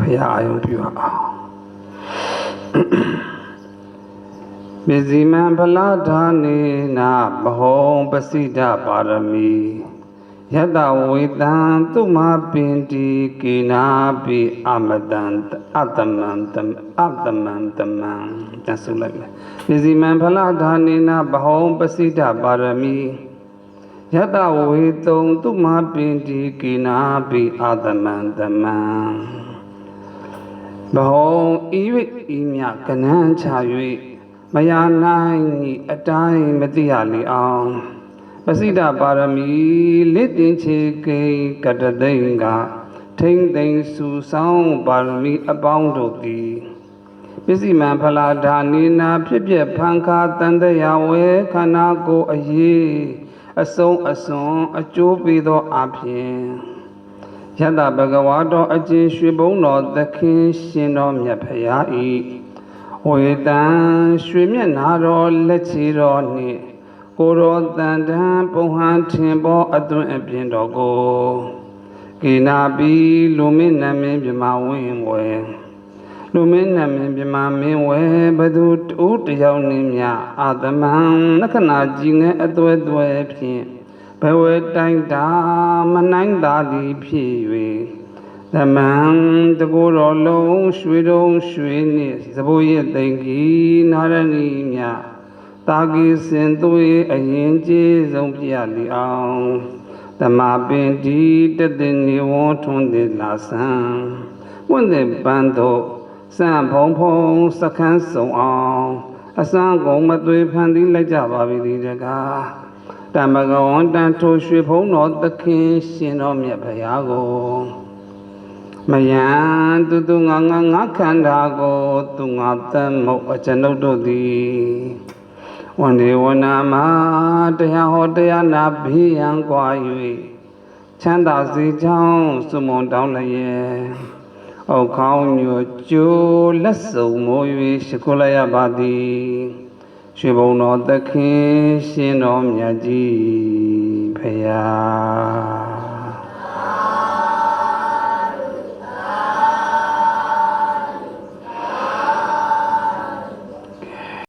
ဖရာအာယုံပြုအောင်မဇ္ဈိမံဖလားဓာနေနာဘဟုံပစိဒပါရမီယတဝေတံသူမပင်တိကေနာပိအမတံအတ္တမံတမအတ္တမံတမံတဆုလိုက်မယ်မဇ္ဈိမံဖလားဓာနေနာဘဟုံပစိဒပါရမီယတဝေတုံသူမပင်တိကိနာပိအာသမံသမံ ဘောဤဝိဤမြကနန်းချ၍မယာနိုင်ဤအတိုင်းမသိရလေအောင်ပစိဒပါရမီလစ်တင်ချေကိကတသိင်္ဂထိမ့်သိမ့်စုဆောင်ပါရမီအပေါင်းတို့သည်ပစ္စည်းမံဖလာဓာနေနာဖြစ်ဖြစ်ဖန်ခါတန်တရာဝဲခန္ဓာကိုယ်အရေးအဆုံးအစွန်အကျိုးပေးသောအဖြစ် ယတဘဂဝါတော်အကျဉ်ရွှေဘုံတော်သခင်ရှင်တော်မြတ်ဖရာဤဝေတံရွှေမျက်နာတော်လက်ချီတော်နှင့်ကိုယ်တော်တန်တန်ပုံဟန်ထင်ပေါ်အသွင်အပြင်တော်ကိုကေနာပီလူမင်းနမင်းမြမဝင်းဝဲလူမင်းနမင်းမြမမင်းဝဲဘသူတူတယောက်နှင်းမြအာသမံလက္ခဏာကြည်ငယ်အသွဲသွဲဖြင့် ဘဝတိုင်းတာမနိုင်သာသည်ဖြစ်၍သမံတကူတော်လုံးရွှေတုံးရွှေနှင့်သဘိုးရဲ့တိမ်ကြီးနာရဏီမြတာဂီစင်သွေးအရင်ကျေးဆုံးပြရလီအောင်တမပင်ဒီတသိနေဝန်းထွန်းသည်လာဆံဝင့်တဲ့ပန်းတို့စံဖုံဖုံစခန်းစုံအောင်အစမ်းကုန်မသွေဖန်သီးလိုက်ကြပါပြီဒီတကား တမ္ပကဝန္တန်ထိုရွှေဖုံးတော်သခင်ရှင်တော်မြတ်ဘုရားကိုမယံသူသူငါငါငါခန္ဓာကိုသူငါတတ်မို့အကျွန်ုပ်တို့သည်ဝန္ဒီဝနာမတရားဟောတရားနာဘေးရန်ကွာ၍ချမ်းသာစေချောင်းစုမုံတောင်းလျက်အောက်ခေါင်းညိုကျိုးလက်စုံမိုး၍ရှိခိုးလိုက်ရပါသည် ရွှေဘုံတော်သခင်ရှင်တော်မြတ်ကြီးဖရာ